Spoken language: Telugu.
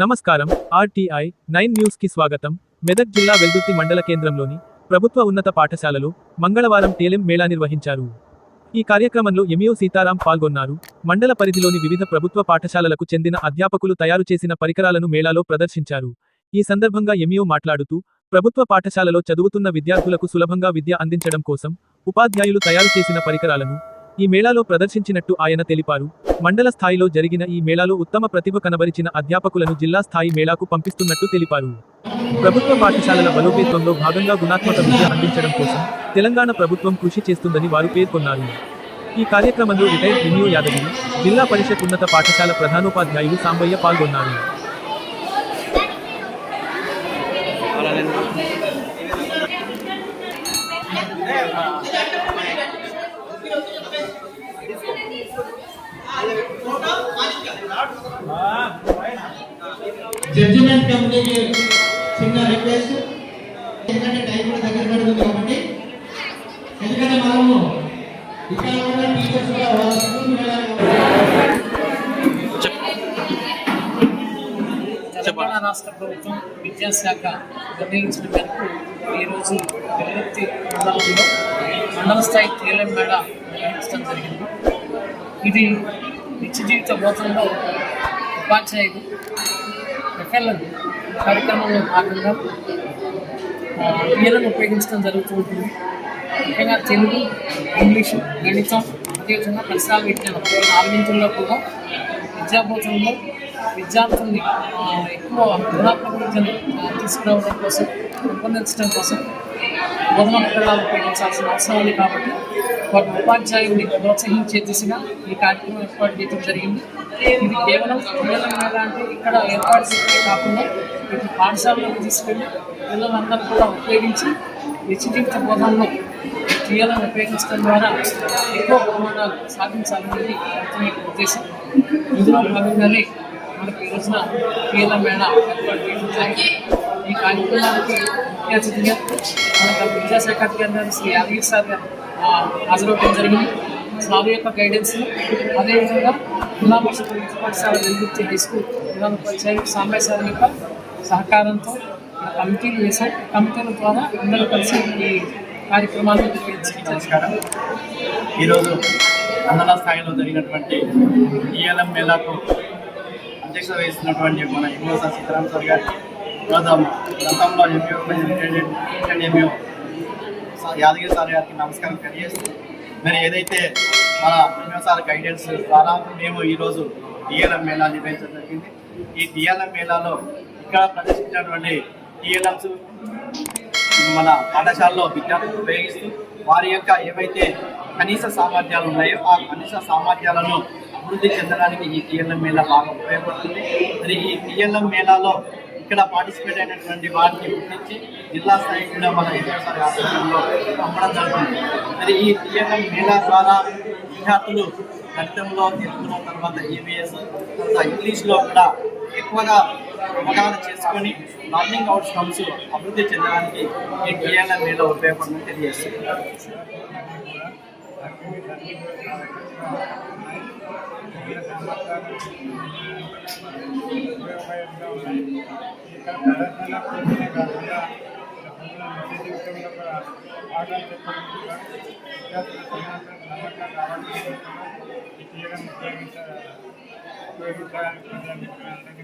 నమస్కారం ఆర్టీఐ నైన్ న్యూస్కి స్వాగతం. మెదక్ జిల్లా వెల్దుర్తి మండల కేంద్రంలోని ప్రభుత్వ ఉన్నత పాఠశాలలో మంగళవారం టేలెం మేళా నిర్వహించారు. ఈ కార్యక్రమంలో ఎంఈఓ సీతారాం పాల్గొన్నారు. మండల పరిధిలోని వివిధ ప్రభుత్వ పాఠశాలలకు చెందిన అధ్యాపకులు తయారు చేసిన పరికరాలను మేళాలో ప్రదర్శించారు. ఈ సందర్భంగా ఎంఈఓ మాట్లాడుతూ ప్రభుత్వ పాఠశాలలో చదువుతున్న విద్యార్థులకు సులభంగా విద్య అందించడం కోసం ఉపాధ్యాయులు తయారు చేసిన పరికరాలను ఈ మేళాలో ప్రదర్శించినట్టు ఆయన తెలిపారు. మండల స్థాయిలో జరిగిన ఈ మేళాలో ఉత్తమ ప్రతిభ కనబరిచిన అధ్యాపకులను జిల్లా స్థాయి మేళాకు పంపిస్తున్నట్టు తెలిపారు. ప్రభుత్వ పాఠశాలల బలోపేతంలో భాగంగా గుణాత్మక విద్య అందించడం కోసం తెలంగాణ ప్రభుత్వం కృషి చేస్తుందని వారు పేర్కొన్నారు. ఈ కార్యక్రమంలో రిటైర్డ్ వినియో యాదగిరి జిల్లా పరిషత్ ఉన్నత పాఠశాల ప్రధానోపాధ్యాయులు సాంబయ్య పాల్గొన్నారు. జడ్జిమెంట్ కమిటీకి చిన్న రిక్వెస్ట్ ఎందుకంటే టైం కూడా దగ్గర పడుతుంది కాబట్టి. ఎందుకంటే మనము ఇక్కడ కూడా టీచర్స్ కూడా వాళ్ళ స్కూల్ తెలంగాణ రాష్ట్ర ప్రభుత్వం విద్యాశాఖ నిర్ణయించిన మేరకు ఈరోజు వెల్లుర్తి మండలంలో మండల స్థాయి తేలం మేళ నిర్వహించడం జరిగింది. ఇది నిత్య జీవిత బోధనలో ఉపాధ్యాయులు ఎఫ్ఎల్ఎన్ కార్యక్రమంలో భాగంగా పిల్లలను ఉపయోగించడం జరుగుతూ ఉంటుంది. ముఖ్యంగా తెలుగు ఇంగ్లీషు గణితం అదేవిధంగా పరిసరాల విజ్ఞానం ఈ కూడా విద్యాబోధనలో విద్యార్థుల్ని ఎక్కువ గుణాత్మక విద్యను తీసుకురావడం కోసం పెంపొందించడం కోసం బోధన ఉపకరణాలు ఉపయోగించాల్సిన అవసరం ఉంది కాబట్టి వాటి ఉపాధ్యాయుడిని ప్రోత్సహించే దిశగా ఈ కార్యక్రమం ఏర్పాటు చేయడం జరిగింది. ఇది కేవలం పిల్లల మీద అంటే ఇక్కడ ఏర్పాటు చేయడమే కాకుండా ఇది పాఠశాలలోకి తీసుకెళ్ళి పిల్లలందరూ కూడా ఉపయోగించి నిత్య జీవిత బోధనలో క్రియలను ఉపయోగించడం ద్వారా ఎక్కువ ప్రమాణాలు సాధించాలనేది ప్రభుత్వం ఉద్దేశం. ఇందులో భాగంగానే మనకు ఈ రోజున క్రియల మేళ ఏర్పాటు చేయడం జరిగింది. ఈ కార్యక్రమానికి ముఖ్య అతిథిగా విద్యాశాఖ అధికారి శ్రీ యాదగిరి సార్ హాజరవడం జరిగింది. సార్ యొక్క గైడెన్స్ అదేవిధంగా జిల్లా పరిషత్ ఉన్నత పాఠశాల వెలుగుర్తి హై స్కూల్ ప్రధాన ఉపాధ్యాయులు సాంబయ్య సార్ యొక్క సహకారంతో కమిటీలు వేశారు కమిటీల ద్వారా అందరూ కలిసి ఈ కార్యక్రమాన్ని నమస్కారం. ఈరోజు మండల స్థాయిలో జరిగినటువంటి ఈఎల్ఎం మేళాకు అధ్యక్షత వహిస్తున్నటువంటి మన ఎంఓ సార్ సీతారాం సార్ గారికి తర్వాత గతంలో MPO retired MPO Yadagiri sir గారికి నమస్కారం తెలియజేస్తూ మరి ఏదైతే మన ఎంఓ సార్ గైడెన్స్ ద్వారా మేము ఈరోజు డిఎల్ఎం మేళా నిర్వహించడం జరిగింది. ఈ డిఎల్ఎం మేళాలో ఇక్కడ ప్రదర్శించినటువంటి డిఎల్ఎంస్ మన పాఠశాలలో విద్యార్థులు ఉపయోగిస్తూ వారి యొక్క ఏవైతే కనీస సామర్థ్యాలు ఉన్నాయో ఆ కనీస సామర్థ్యాలను అభివృద్ధి చెందడానికి ఈ టీఎల్ఎం మేళా బాగా ఉపయోగపడుతుంది. మరి ఈ టీఎల్ఎం మేళాలో ఇక్కడ పార్టిసిపేట్ అయినటువంటి వారిని గుర్తించి జిల్లా స్థాయి కూడా మన ఎన్నిసారి ఆధ్వర్యంలో పంపడం జరుగుతుంది మరి ఈ టీఎల్ఎం మేళా ద్వారా విద్యార్థులు గణితంలో తెలుగులో తర్వాత ఈవీఎస్ తర్వాత ఇంగ్లీష్లో కూడా ఎక్కువగా అవగాహన చేసుకొని లర్నింగ్ అవుట్కమ్స్ అభివృద్ధి చెందడానికి ఈ టీఎల్ఎం మేళ ఉపయోగపడుతుందని తెలియజేస్తుంది ఉపయోగించడానికి ప్రజలందరికీ